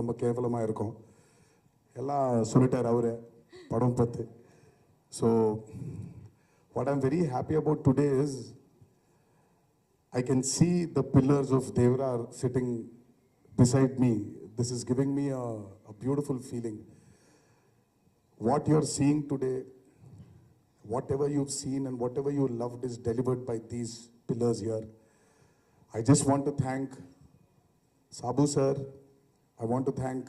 ரொம்ப கேவலமாக இருக்கும் எல்லாம் சொல்லிட்டார் அவரு படம் பத்து so what I'm very happy about today is I can see the pillars of Devra are sitting beside me. This is giving me a, a beautiful feeling. What you're seeing today, whatever you've seen and whatever you loved is delivered by these pillars here. I just want to thank Sabu sir. I want to thank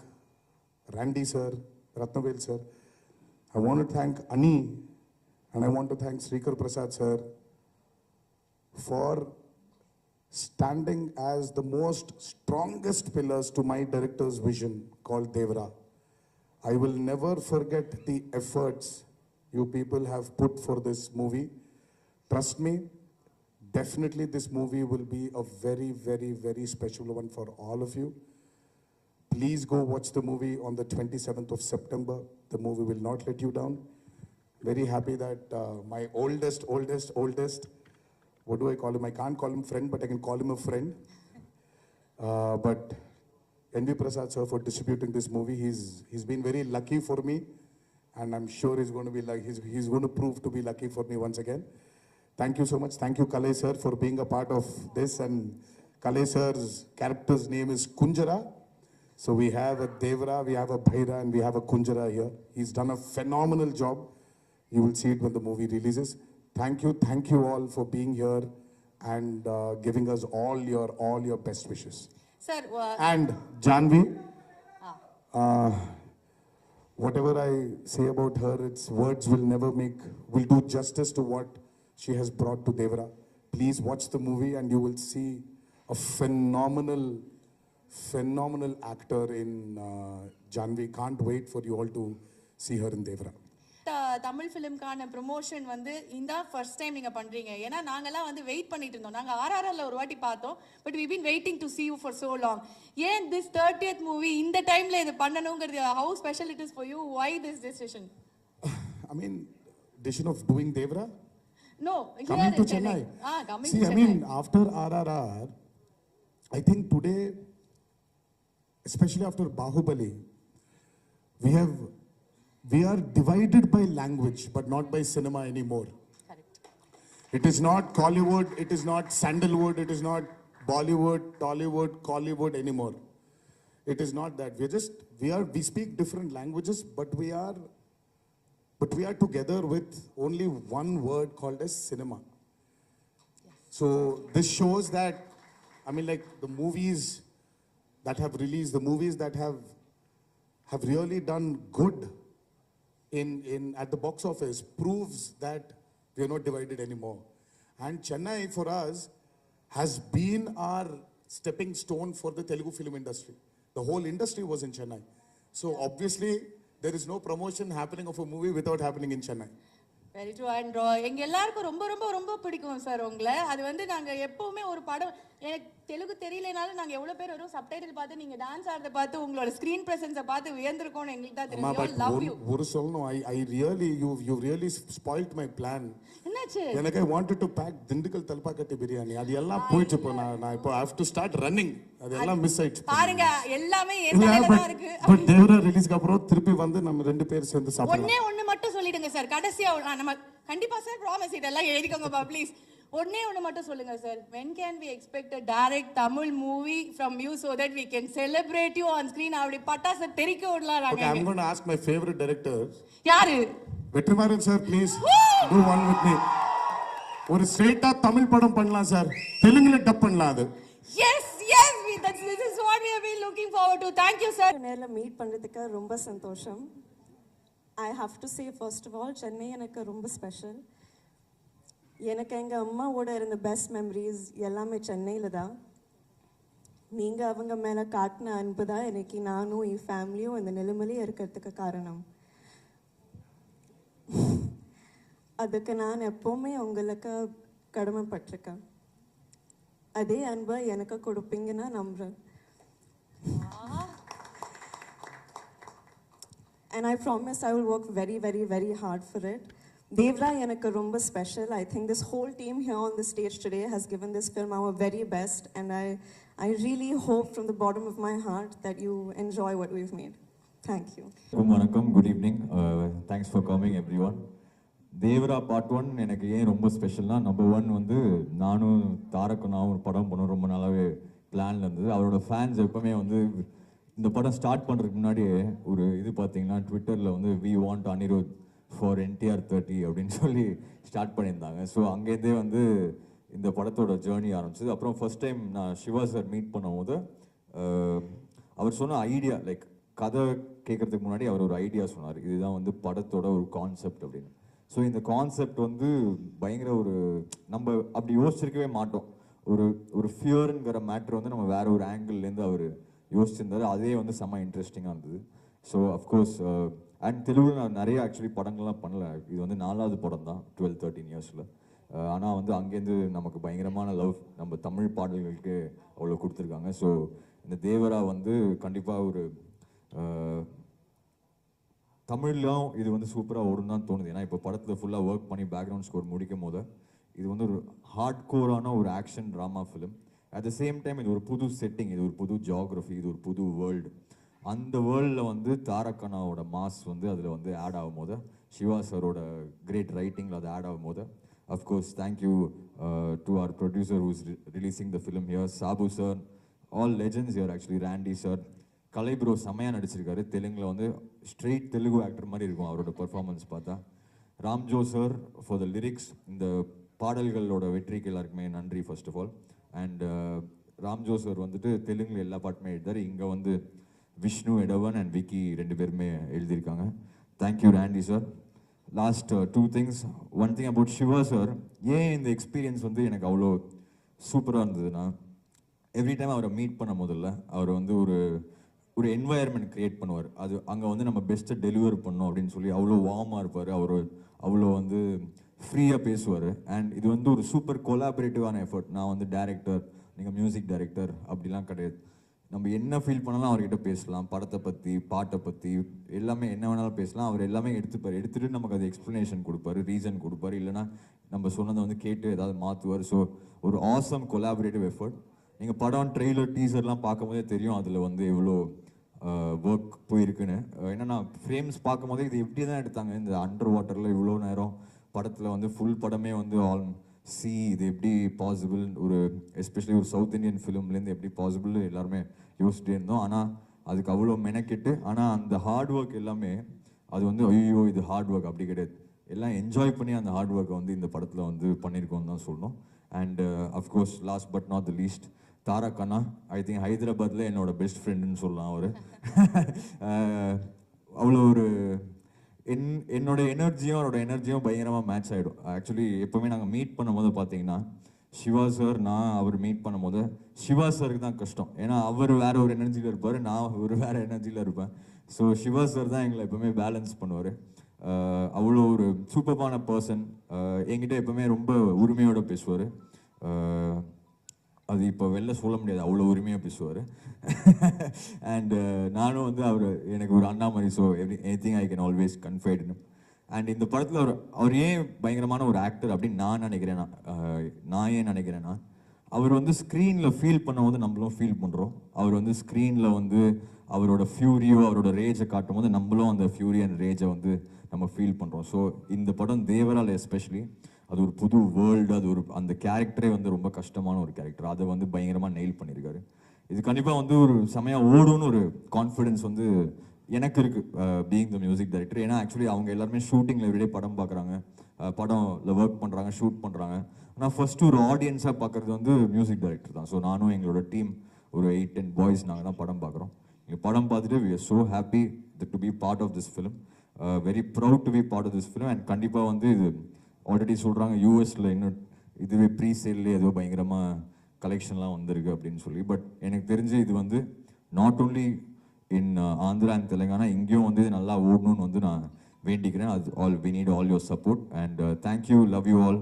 Randy sir, Ratnavel sir. I want to thank Ani and I want to thank Srikar Prasad sir for standing as the most strongest pillars to my director's vision called Devra. I will never forget the efforts you people have put for this movie. Trust me, definitely this movie will be a very, very, very special one for all of you. Please go watch the movie on the 27th of September. The movie will not let you down. Very happy that uh, my oldest, oldest, oldest, what do I call him? I can't call him friend, but I can call him a friend. Uh, but N.V. Prasad sir for distributing this movie. He's he's been very lucky for me, and I'm sure he's going to be like he's he's going to prove to be lucky for me once again. Thank you so much. Thank you, Kalai sir, for being a part of this. And Kalai sir's character's name is Kunjara. So we have a Devra, we have a Bhaira, and we have a Kunjara here. He's done a phenomenal job. You will see it when the movie releases. Thank you, thank you all for being here and uh, giving us all your all your best wishes. Sir And Janvi, uh, whatever I say about her, its words will never make, will do justice to what she has brought to Devra. Please watch the movie and you will see a phenomenal, phenomenal actor in uh, Janvi. Can't wait for you all to see her in Devra. Tamil ஃபிலிம்கான promotion வந்து இந்த first time நீங்க பண்றீங்க ஏன்னா நாங்கெல்லாம் வந்து wait பண்ணிட்டு இருந்தோம் நாங்க ஆர்ஆர்ஆர்ல ஒரு வாட்டி பார்த்தோம் but we been waiting to see you for so long ஏன் திஸ் தேர்ட்டியத் மூவி இந்த டைம்ல இது பண்ணணுங்கிறது how special it is for you why this decision I mean, decision of doing Devra? No coming to Chennai. Ah coming to I mean, after RRR, I think today, especially after Bahubali, we have we are divided by language, but not by cinema anymore. Correct. It is not Hollywood. it is not Sandalwood, it is not Bollywood, Tollywood, Collywood anymore. It is not that. We're just we are we speak different languages, but we are but we are together with only one word called as cinema. Yes. So this shows that I mean like the movies that have released, the movies that have have really done good in, in at the box office proves that we are not divided anymore. And Chennai for us has been our stepping stone for the Telugu film industry. The whole industry was in Chennai. So obviously there is no promotion happening of a movie without happening in Chennai. Very true and எங்க எல்லாருக்கும் ரொம்ப ரொம்ப ரொம்ப பிடிக்கும் sir உங்களை. அது வந்து நாங்க எப்பவுமே ஒரு படம் எனக்கு தெலுங்கு தெரியலனாலும் நாங்க எவ்வளவு பேர் வரும் சப்டைட்டில் பார்த்து நீங்க டான்ஸ் ஆடுறத பார்த்து உங்களோட ஸ்கிரீன் பிரசன்ஸை பார்த்து வியந்திருக்கோம்னு எங்களுக்கு தான் தெரியும். லவ் யூ ஒரு சொல்லணும். I I really you you really spoiled my plan என்னாச்சு? எனக்கு I wanted to pack Dindigul Thalappakatti biryani. அது எல்லாம் போயிடுச்சு இப்போ நான் நான் இப்போ ஹேவ் டு ஸ்டார்ட் ரன்னிங் அது எல்லாம் மிஸ் ஆயிடுச்சு பாருங்க எல்லாமே இருக்கு. பட் தேவரா ரிலீஸ்க்கு அப்புறம் திருப்பி வந்து நம்ம ரெண்டு பேர் சேர்ந்து சாப்பிடலாம். ஒண்ணே ஒண்ணு மட்டும் சொல்லிடுங்க சார். கடைசியா ஒரு- நம்ம கண்டிப்பா சார் ப்ராமிஸ் இதெல்லாம் எழுதிக்கோங்கப்பா ப்ளீஸ் ஒண்ணே ஒண்ணு மட்டும் சொல்லுங்க sir. When can we expect a direct Tamil movie from you so that we can celebrate you on screen? அப்படி பட்டாசு தெறிக்க விடலாம் okay I'm to ask my favourite director யாரு? Vetrimaaran sir please do one with me ஒரு ஸ்ட்ரெயிட்டா தமிழ் படம் பண்ணலாம் sir. தெலுங்குல டப் பண்ணலாம் அது. Yes yes this is what we we been looking forward to to. Thank sir நேரில் மீட் பண்ணுறதுக்கு ரொம்ப சந்தோஷம். I have to say first of all Chennai எனக்கு ரொம்ப ஸ்பெஷல் எனக்கு எங்கள் அம்மாவோட இருந்த பெஸ்ட் மெமரிஸ் எல்லாமே சென்னையில் தான். நீங்கள் அவங்க மேலே காட்டின அன்பு தான் எனக்கு நானும் என் ஃபேமிலியும் இந்த நிலைமையிலே இருக்கிறதுக்கு காரணம். அதுக்கு நான் எப்போவுமே உங்களுக்கு கடமைப்பட்டிருக்கேன். and I promise I will work very, very, very hard for it. Devra a Rumba special. I think this whole team here on the stage today has given this film our very best, and I, I really hope from the bottom of my heart that you enjoy what we've made. Thank you. Good, good evening. Uh, thanks for coming, everyone. Devara part one எனக்கு ஏன் ரொம்ப ஸ்பெஷல்னா number one வந்து நானும் தாரக்கனாவும் ஒரு படம் பண்ண ரொம்ப நாளாவே பிளான்ல இருந்தது. அவரோட ஃபேன்ஸ் எப்பவுமே வந்து இந்த படம் ஸ்டார்ட் பண்ணுறதுக்கு முன்னாடியே ஒரு இது பார்த்தீங்கன்னா ட்விட்டரில் வந்து we want Anirudh for NTR thirty அப்படின்னு சொல்லி ஸ்டார்ட் பண்ணியிருந்தாங்க. ஸோ அங்கேருந்தே வந்து இந்த படத்தோட ஜேர்னி ஆரம்பிச்சது. அப்புறம் ஃபர்ஸ்ட் டைம் நான் சிவா சார் மீட் பண்ணும்போது அவர் சொன்ன ஐடியா லைக் கதை கேட்கறதுக்கு முன்னாடி அவர் ஒரு ஐடியா சொன்னார். இதுதான் வந்து படத்தோட ஒரு கான்செப்ட் அப்படின்னு. ஸோ இந்த கான்செப்ட் வந்து பயங்கர ஒரு நம்ம அப்படி யோசிச்சிருக்கவே மாட்டோம். ஒரு ஒரு ஃபியருங்கிற மேட்ரு வந்து நம்ம வேற ஒரு ஆங்கிள்லேருந்து அவர் யோசிச்சிருந்தாரு. அதே வந்து செம்ம இன்ட்ரெஸ்டிங்காக இருந்தது. ஸோ அஃப்கோர்ஸ் அண்ட் தெலுங்குல நான் நிறைய ஆக்சுவலி படங்கள்லாம் பண்ணல. இது வந்து நாலாவது படம் தான் டுவெல் தேர்ட்டின் இயர்ஸில் ஆனால் வந்து அங்கேருந்து நமக்கு பயங்கரமான லவ் நம்ம தமிழ் பாடல்களுக்கு அவ்வளோ கொடுத்துருக்காங்க. ஸோ இந்த தேவரா வந்து கண்டிப்பாக ஒரு uh, தமிழ்லாம் இது வந்து சூப்பராக ஓடும் தான் தோணுது. ஏன்னா இப்போ படத்தில் ஃபுல்லாக ஒர்க் பண்ணி பேக்ரவுண்ட் ஸ்கோர் முடிக்கும் போது இது வந்து ஒரு ஹார்ட் கோரான ஒரு action drama film at the same time இது ஒரு புது செட்டிங் இது ஒரு புது ஜியாகிரஃபி இது ஒரு புது வேர்ல்டு அந்த வேர்ல்டில் வந்து தாரக்கனாவோட மாஸ் வந்து அதில் வந்து ஆட் ஆகும் போது சிவா சாரோட கிரேட் ரைட்டிங்கில் அது ஆட் ஆகும் போது of course thank you to our producer who's releasing the film here Sabu sir all legends here actually Randy sir Kalai bro செம்மையாக நடிச்சிருக்காரு. தெலுங்கில் வந்து ஸ்ட்ரெயிட் தெலுங்கு ஆக்டர் மாதிரி இருக்கும் அவரோட பர்ஃபார்மன்ஸ் பார்த்தா. Ramjo sir for the lyrics இந்த பாடல்களோட வெற்றிக்கு எல்லாருக்குமே நன்றி first of all and Ramjo sir வந்துட்டு தெலுங்கில் எல்லா பாட்டுமே எழுதாரு இங்கே வந்து விஷ்ணு எடவன் அண்ட் விக்கி ரெண்டு பேருமே எழுதியிருக்காங்க. Thank you Randy sir last two things one thing about Siva sir ஏன் இந்த எக்ஸ்பீரியன்ஸ் வந்து எனக்கு அவ்வளோ சூப்பராக இருந்ததுன்னா எவ்ரி டைம் அவரை மீட் பண்ண முதல்ல அவர் வந்து ஒரு ஒரு என்வாயர்மெண்ட் கிரியேட் பண்ணுவார். அது அங்கே வந்து நம்ம பெஸ்ட்டை டெலிவர் பண்ணோம் அப்படின்னு சொல்லி அவ்வளோ வார்மாக இருப்பார். அவர் அவ்வளோ வந்து ஃப்ரீயாக பேசுவார். அண்ட் இது வந்து ஒரு சூப்பர் கொலாபரேட்டிவான எஃபர்ட் நான் வந்து டேரக்டர் நீங்கள் மியூசிக் டைரக்டர் அப்படிலாம் கிடையாது. நம்ம என்ன ஃபீல் பண்ணாலும் அவர்கிட்ட பேசலாம். படத்தை பற்றி பாட்டை பற்றி எல்லாமே என்ன வேணாலும் பேசலாம். அவர் எல்லாமே எடுத்துப்பார். எடுத்துகிட்டு நமக்கு அது எக்ஸ்ப்ளனேஷன் கொடுப்பாரு ரீசன் கொடுப்பாரு. இல்லைன்னா நம்ம சொன்னதை வந்து கேட்டு ஏதாவது மாற்றுவார் ஸோ ஒரு ஆசம் கொலாபரேட்டிவ் எஃபர்ட் நீங்கள் படம் ட்ரெய்லர் டீசர்லாம் பார்க்கும்போதே தெரியும் அதில் வந்து எவ்வளோ ஒர்க் போயிருக்குன்னு. ஏன்னா நான் ஃப்ரேம்ஸ் பார்க்கும்போதே இது எப்படி தான் எடுத்தாங்க. இந்த அண்டர் வாட்டரில் இவ்வளோ நேரம் படத்தில் வந்து ஃபுல் படமே வந்து ஆல் சி இது எப்படி பாசிபிள் ஒரு எஸ்பெஷலி ஒரு சவுத் இந்தியன் ஃபிலிம்லேருந்து எப்படி பாசிபிள் எல்லாருமே யோசிச்சுட்டே இருந்தோம். ஆனால் அதுக்கு அவ்வளோ மெனக்கெட்டு ஆனால் அந்த ஹார்ட் ஒர்க் எல்லாமே அது வந்து ஐயோ இது ஹார்ட் ஒர்க் அப்படி கிடையாது. எல்லாம் என்ஜாய் பண்ணி அந்த ஹார்ட் ஒர்க்கை வந்து இந்த படத்தில் வந்து பண்ணியிருக்கோம்னு தான் சொல்லணும். And of course last but not the least Tarak Anna I think ஹைதராபாத்தில் என்னோட பெஸ்ட் ஃப்ரெண்டுன்னு சொல்லலாம் அவர். அவ்வளோ ஒரு என் என்னோட எனர்ஜியும் அவரோட எனர்ஜியும் பயங்கரமாக மேட்ச் ஆகிடும் ஆக்சுவலி எப்போவுமே நாங்கள் மீட் பண்ணும்போது பார்த்தீங்கன்னா சிவா சார் நான் அவர் மீட் பண்ணும்போது சிவா சாருக்கு தான் கஷ்டம். ஏன்னா அவர் வேற ஒரு எனர்ஜியில் இருப்பார் நான் ஒரு வேற எனர்ஜியில் இருப்பேன். ஸோ சிவா சார் தான் எங்களை எப்போவுமே பேலன்ஸ் பண்ணுவார். அவ்வளோ ஒரு சூப்பர்பான பர்சன் என்கிட்ட எப்போவுமே ரொம்ப உரிமையோடு பேசுவார். அது இப்போ வெளில சொல்ல முடியாது. அவ்வளோ உரிமையாக பேசுவார். அண்டு uh, நானும் வந்து அவர் எனக்கு ஒரு அண்ணா மாதிரி so every anything I can always confide and இந்த படத்தில் அவர் அவர் ஏன் பயங்கரமான ஒரு ஆக்டர் அப்படின்னு நான் நினைக்கிறேன் uh, நான், ஏன் நினைக்கிறேன்னா அவர் வந்து ஸ்க்ரீனில் ஃபீல் பண்ணும்போது நம்மளும் ஃபீல் பண்ணுறோம் அவர் வந்து ஸ்க்ரீனில் வந்து அவரோட ஃபியூரியோ அவரோட ரேஜை காட்டும் போது நம்மளும் அந்த ஃபியூரி அண்ட் ரேஜை வந்து நம்ம ஃபீல் பண்ணுறோம் ஸோ இந்த படம் தேவரால் எஸ்பெஷலி அது ஒரு புது வேர்ல்டு அது ஒரு அந்த கேரக்டரே வந்து ரொம்ப கஷ்டமான ஒரு கேரக்டர் அதை வந்து பயங்கரமாக நெயில் பண்ணியிருக்காரு இது கண்டிப்பாக வந்து ஒரு செமையாக ஓடும்னு ஒரு கான்ஃபிடென்ஸ் வந்து எனக்கு இருக்கு பீயிங் த மியூசிக் டைரக்டர் ஏன்னா ஆக்சுவலி அவங்க எல்லாருமே ஷூட்டிங்கில் எவ்ரிடே படம் பார்க்குறாங்க படம்ல ஒர்க் பண்ணுறாங்க ஷூட் பண்ணுறாங்க ஆனால் ஃபர்ஸ்ட் ஒரு ஆடியன்ஸாக பார்க்குறது வந்து மியூசிக் டைரக்டர் தான். ஸோ நானும் எங்களோட டீம் ஒரு எயிட் டென் பாய்ஸ் நாங்கள் தான் படம் பார்க்குறோம் இங்கே படம் பார்த்துட்டு we are so happy to be part of this film very proud to be part of this film and கண்டிப்பாக வந்து இது ஆல்ரெடி சொல்கிறாங்க யூஎஸில் இன்னும் இதுவே ப்ரீ சேல்லே ஏதோ பயங்கரமாக கலெக்ஷன்லாம் வந்திருக்கு அப்படின்னு சொல்லி. பட் எனக்கு தெரிஞ்சு இது வந்து not only in Andhra and Telangana இங்கேயும் வந்து இது நல்லா ஓடணும்னு வந்து நான் வேண்டிக்கிறேன். அது all we need all your support and thank you love you all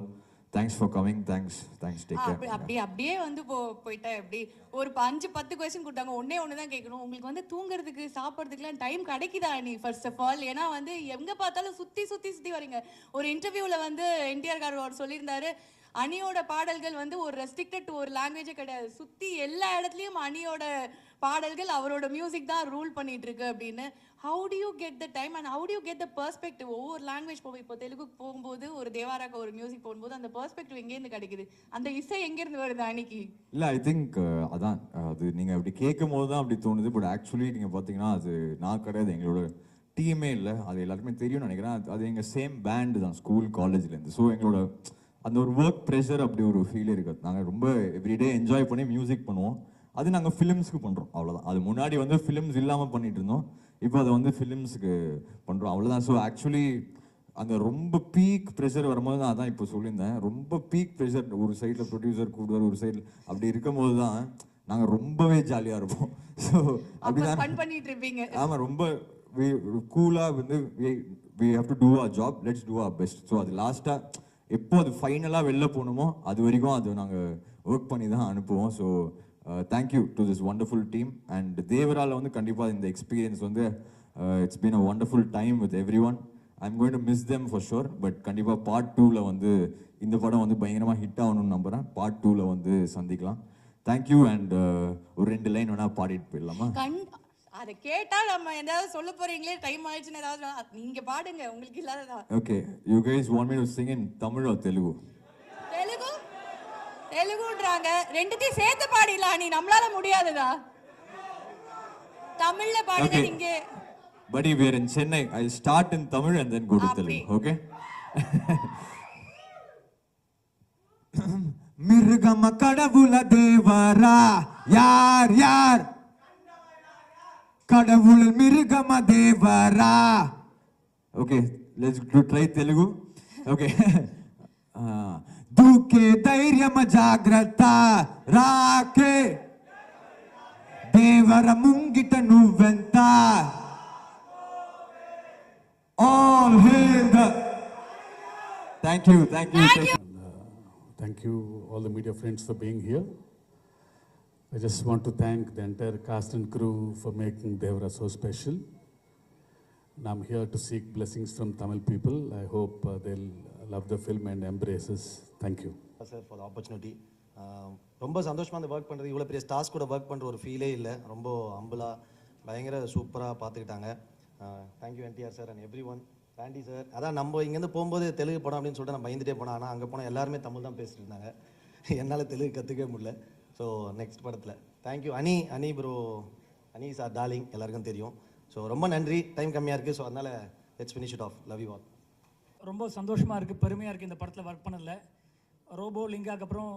thanks for coming thanks thanks take care அப்படியே அப்படியே வந்து போ போயிட்டா எப்படி? ஒரு அஞ்சு பத்து கொஸ்டின் கொடுத்தாங்க. ஒண்ணே ஒன்று தான் கேட்கணும். உங்களுக்கு வந்து தூங்குறதுக்கு சாப்பிட்றதுக்குலாம் டைம் கிடைக்குதா நீ ஃபர்ஸ்ட் ஆஃப் ஆல் ஏன்னா வந்து எங்க பார்த்தாலும் சுத்தி சுத்தி சுத்தி வரீங்க ஒரு இன்டர்வியூல வந்து என்டிஆர் கார் அவர் சொல்லியிருந்தாரு அணியோட பாடல்கள் வந்து ஒரு ரெஸ்ட்ரிக்டட் ஒரு லாங்குவேஜே கிடையாது. சுத்தி எல்லா இடத்துலயும் அணியோட பாடல்கள் அவரோட மியூசிக் தான் ரூல் பண்ணிட்டு இருக்கு அப்படின்னு. How do you get the time and how do you get the perspective ஒவ்வொரு லாங்குவேஜ் போகும். இப்போ தெலுங்கு போகும்போது ஒரு தேவாராக்கு ஒரு மியூசிக் போகும்போது அந்த பெர்ஸ்பெக்டிவ் எங்கேருந்து கிடைக்குது? அந்த இசை எங்கேருந்து வருது அன்னைக்கு? இல்லை ஐ திங்க் அதான். அது நீங்கள் அப்படி கேட்கும் போது தான் அப்படி தோணுது. பட் ஆக்சுவலி நீங்கள் பார்த்தீங்கன்னா அது நான் கிடையாது. எங்களோட டீமே இல்லை. அது எல்லாருக்குமே தெரியும்னு நினைக்கிறேன். அது- எங்கள் சேம் பேண்டு தான் ஸ்கூல் காலேஜ்லேருந்து ஸோ எங்களோட அந்த ஒரு ஒர்க் ப்ரெஷர் அப்படி ஒரு ஃபீல் இருக்குது நாங்கள் ரொம்ப எவ்ரிடே என்ஜாய் பண்ணி மியூசிக் பண்ணுவோம். அது நாங்கள் ஃபிலிம்ஸ்க்கு பண்ணுறோம் அவ்வளோதான் அது முன்னாடி வந்து ஃபிலிம்ஸ் இல்லாமல் பண்ணிட்டு இருந்தோம். இப்போ அதை வந்து ஃபிலிம்ஸ்க்கு பண்றோம். அவ்வளவுதான். ஸோ ஆக்சுவலி அந்த ரொம்ப பீக் ப்ரெஷர் வரும்போது தான் அதான் இப்போ சொல்லியிருந்தேன். ரொம்ப பீக் ப்ரெஷர் ஒரு சைடில் ப்ரொடியூசர் கூடுவார் ஒரு சைடில் அப்படி இருக்கும்போது தான் நாங்கள் ரொம்பவே ஜாலியாக இருப்போம். ஸோ அப்ப அப்படிதான். பண்ணிட்டு இருப்பீங்க. ஆமாம் ரொம்ப கூலாக வந்து we have to do a job let's do a best so அது லாஸ்ட்டாக எப்போ அது ஃபைனலாக வெளில போகணுமோ அது வரைக்கும் அது நாங்கள் ஒர்க் பண்ணி தான் அனுப்புவோம். So thank you to this wonderful team and தேவரால வந்து கண்டிப்பாக இந்த எக்ஸ்பீரியன்ஸ் வந்து it's been a wonderful time with everyone I'm going to miss them for sure but கண்டிப்பாக பார்ட் டூவில் வந்து இந்த படம் வந்து பயங்கரமாக ஹிட் ஆகணும்னு நம்புகிறேன் பார்ட் டூவில் வந்து சந்திக்கலாம். தேங்க்யூ அண்ட் ஒரு ரெண்டு லைன் வேணால் பாடிட்டு போயிடலாமா? அதை கேட்டா நம்ம ஏதாவது சொல்ல போறீங்களே டைம் ஆயிடுச்சுன்னு ஏதாவது நீங்க பாடுங்க உங்களுக்கு இல்லாததா? Okay, you guys want me to sing in Tamil or Telugu? Telugu தெலுங்குன்றாங்க. ரெண்டுத்தையும் சேர்த்து பாடிடலாம் நீ நம்மளால முடியாதுடா. தமிழ்ல பாடுங்க நீங்க படி we Chennai I Chennai, I'll start in Tamil and then go மிருகம கடவுள தேவரா? யார் யார்? கடவுள் மிருகம Devara? Okay let's try Telugu okay దూకే ధైర్యమ జాగ్రత్త రాకే దేవర ముంగిట నువ్వెంత all hail the thank you thank you Thank you, all the media friends, for being here. I just want to thank the entire cast and crew for making Devra so special. And I'm here to seek blessings from Tamil people. I hope uh, they'll love the film and embraces thank you sir for opportunity ரொம்ப சந்தோஷமாக அந்த work பண்ணுறது இவ்வளோ பெரிய stars கூட work பண்ணுற ஒரு ஃபீலே இல்லை. ரொம்ப அம்பலாக பயங்கர சூப்பராக பார்த்துக்கிட்டாங்க thank you NTR sir and everyone Randy sir அதான் நம்ம இங்கேருந்து போகும்போது தெலுங்கு படம் அப்படின்னு சொல்லிட்டு நான் பயந்துட்டே போனேன் ஆனால் அங்கே போனால் எல்லாருமே தமிழ் தான் பேசிட்டு இருந்தாங்க. என்னால் தெலுங்கு கற்றுக்கவே முடியல. ஸோ நெக்ஸ்ட் படத்தில். தேங்க்யூ அனி அனி ப்ரோ அனி சார் டார்லிங் எல்லாருக்கும் தெரியும். ஸோ ரொம்ப நன்றி. டைம் கம்மியாக இருக்குது ஸோ அதனால் let's finish it off love you all ரொம்ப சந்தோஷமாக இருக்குது பெருமையாக இருக்குது இந்த படத்தில் ஒர்க் பண்ணதில். ரோபோ லிங்காக்கு அப்புறம்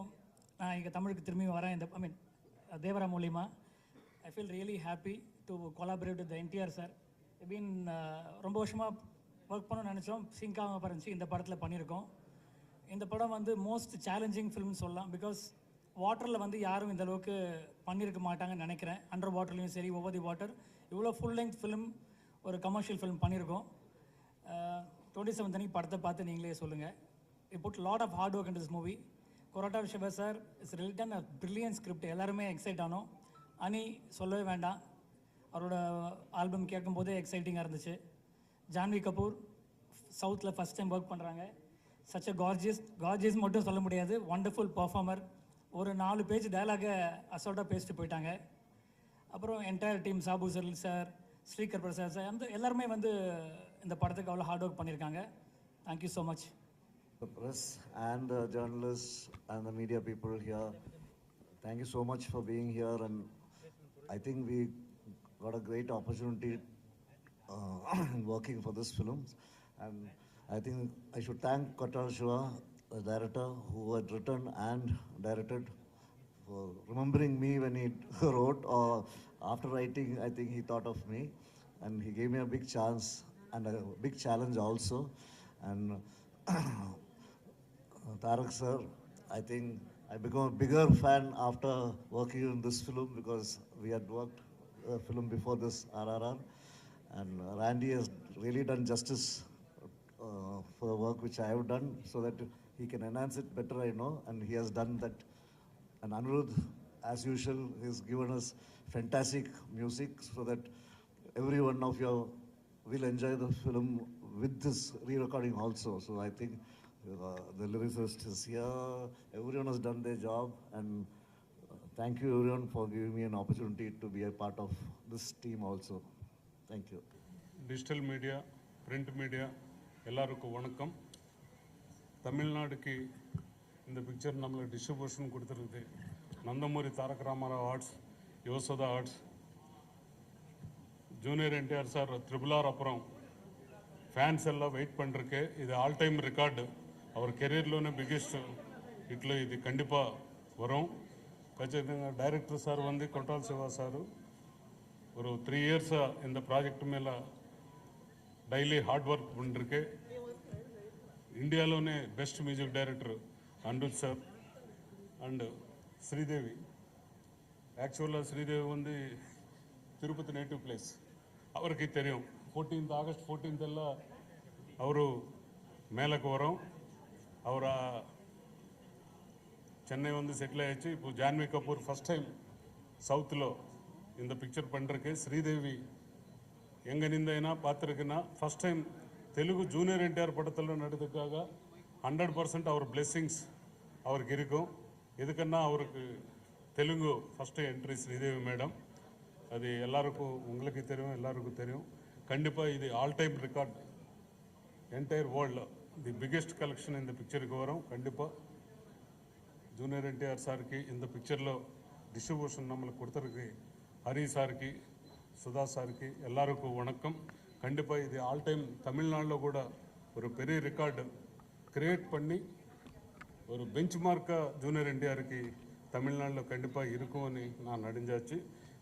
நான் இங்கே தமிழுக்கு திரும்பி வரேன். இந்த ஐ மீன் தேவரா மூலிமா I feel really happy to collaborate with NTR sir I mean ரொம்ப வருஷமாக ஒர்க் பண்ணணும்னு நினச்சோம். சிங்காக ஆகாம இருந்துச்சு இந்த படத்தில் பண்ணியிருக்கோம். இந்த படம் வந்து மோஸ்ட் சேலஞ்சிங் ஃபிலிம்னு சொல்லலாம். பிகாஸ் வாட்டரில் வந்து யாரும் இந்த அளவுக்கு பண்ணியிருக்க மாட்டாங்கன்னு நினைக்கிறேன். அண்டர் வாட்டர்லையும் சரி ஓவர் தி வாட்டர் இவ்வளோ ஃபுல் லெங்க் ஃபிலிம் ஒரு கமர்ஷியல் ஃபிலிம் பண்ணியிருக்கோம். Uh, டுவெண்ட்டி செவன்த் அன்னைக்கு படத்தை பார்த்து நீங்களே சொல்லுங்கள் it put lot of hard work in this movie Koratala Siva sir is written a brilliant script எல்லாருமே எக்ஸைட் ஆனோம். அனி சொல்லவே வேண்டாம். அவரோட ஆல்பம் கேட்கும்போதே எக்ஸைட்டிங்காக இருந்துச்சு. ஜான்வி கபூர் சவுத்தில் ஃபஸ்ட் டைம் ஒர்க் பண்ணுறாங்க சச் அ கார்ஜியஸ் கார்ஜியஸ் மட்டும் சொல்ல முடியாது. ஒண்டர்ஃபுல் பர்ஃபார்மர் ஒரு நாலு பேஜ் டைலாகை அசால்ட்டாக பேசிட்டு போயிட்டாங்க. அப்புறம் entire team Sabu Cyril sir Sreekar Prasad sir அந்த எல்லாருமே வந்து இந்த படத்துக்கு அவ்வளோ ஹார்ட் ஒர்க் பண்ணியிருக்காங்க thank you so much the press and the journalists and the media people here. Thank you so much for being here, and I think we got a great opportunity uh, in working for this film. And I think I should thank Kotal Shiva, the director, who had written and directed, for remembering me when he wrote, or after writing, I think he thought of me, and he gave me a big chance and a big challenge also. And Tarak sir, I think I became a bigger fan after working in this film because we had worked a film before this RRR, and Randy has really done justice uh, for the work which I have done, so that he can enhance it better, I know, and he has done that. And Anirudh, as usual, has given us fantastic music so that every one of you will enjoy the film with this re-recording also. So I think uh, the lyricist is here, everyone has done their job, and uh, thank you everyone for giving me an opportunity to be a part of this team also. Thank you. Digital media print media எல்லாருக்கும் வணக்கம் தமிழ்நாடுக்கு இந்த picture நம்மளுக்கு distribution கொடுத்துருக்குது Nandamuri Taraka Ramarao arts யோசோதா arts junior NTR sir triple R அப்புறம் fans எல்லாம் wait பண்ணிருக்கு இது all time record அவர் కెరీర్లోనే బిగ్గెస్ట్ ఇట్లా ఇది కండిపా వరం ఖచ్చితంగా డైరెక్టర్ సార్ வந்து கொட்டால் சிவா சார் ஒரு த்ரீ இயர்ஸாக இந்த ப்ராஜெக்ட் மேலே డైలీ హార్డ్ వర్క్ பண்ணிருக்கு ఇండియాలోనే best music director Anirudh sir and Sridevi యాక్చువల్గా శ్రీదేవి ఉంది తిరుపతి నేటివ్ ప్లేస్ அவருக்கு தெரியும் ஃபோர்டீன்த் ஆகஸ்ட் ஃபோர்டீன்த் எல்லாம் ಅವರು மேலக்கு வரோம் ಅವರ சென்னை வந்து செட்டில் ஆயிடுச்சு இப்போ ஜான்வி கபூர் ஃபர்ஸ்ட் டைம் சவுத்தில் இந்த பிக்சர் பண்ணுறக்கு ஸ்ரீதேவி எங்கே நிந்தைனா பார்த்துருக்குன்னா first time Telugu junior NTR படத்தில் நடுறதுக்காக ஹண்ட்ரட் பர்சன்ட் அவர் பிளெஸ்ஸிங்ஸ் அவருக்கு இருக்கும் எதுக்குன்னா அவருக்கு Telugu first entry Sridevi madam அது எல்லாருக்கும் உங்களுக்கு தெரியும் எல்லாருக்கும் தெரியும் கண்டிப்பாக இது ஆல் டைம் ரெக்கார்ட் என்டையர் வேர்ல்டில் தி பிக்கெஸ்ட் கலெக்ஷன் இந்த பிக்சருக்கு வரும் கண்டிப்பாக జూనియర్ ఎన్టీఆర్ సార్కి ఇంత పిక్చర్లో డిస్ట్రిబ్యూషన్ நம்மளுக்கு கொடுத்துருக்கு ஹரி சார்க்கு சுதா சார்க்கு எல்லாருக்கும் வணக்கம் கண்டிப்பாக இது ஆல் டைம் தமிழ்நாட்டில் கூட ஒரு பெரிய ரெக்கார்டு கிரியேட் பண்ணி ஒரு பெஞ்ச் மார்க்காக ஜூனியர் என்டிஆருக்கு தமிழ்நாட்டில் கண்டிப்பாக இருக்கும்னு நான் நடிஞ்சாச்சு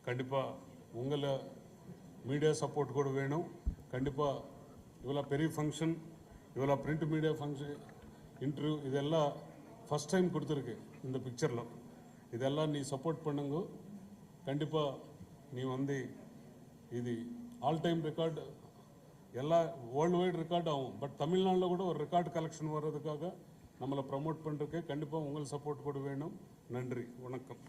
கண்டிப்பாக உங்களை மீடியா சப்போர்ட் கூட வேணும். கண்டிப்பாக இவ்வளோ பெரிய ஃபங்க்ஷன் இவ்வளோ பிரிண்ட் மீடியா ஃபங்க்ஷன் இன்டர்வியூ இதெல்லாம் ஃபஸ்ட் டைம் கொடுத்துருக்கு இந்த பிக்சரில் இதெல்லாம் நீ சப்போர்ட் பண்ணுங்க. கண்டிப்பாக நீ வந்து இது ஆல் டைம் ரெக்கார்டு எல்லா வேர்ல்டு வைடு ரெக்கார்ட் ஆகும். பட் தமிழ்நாட்டில் கூட ஒரு ரெக்கார்டு கலெக்ஷன் வர்றதுக்காக நம்மளை ப்ரமோட் பண்ணுறதுக்கு கண்டிப்பாக உங்கள் சப்போர்ட் கூட வேணும். நன்றி. வணக்கம்.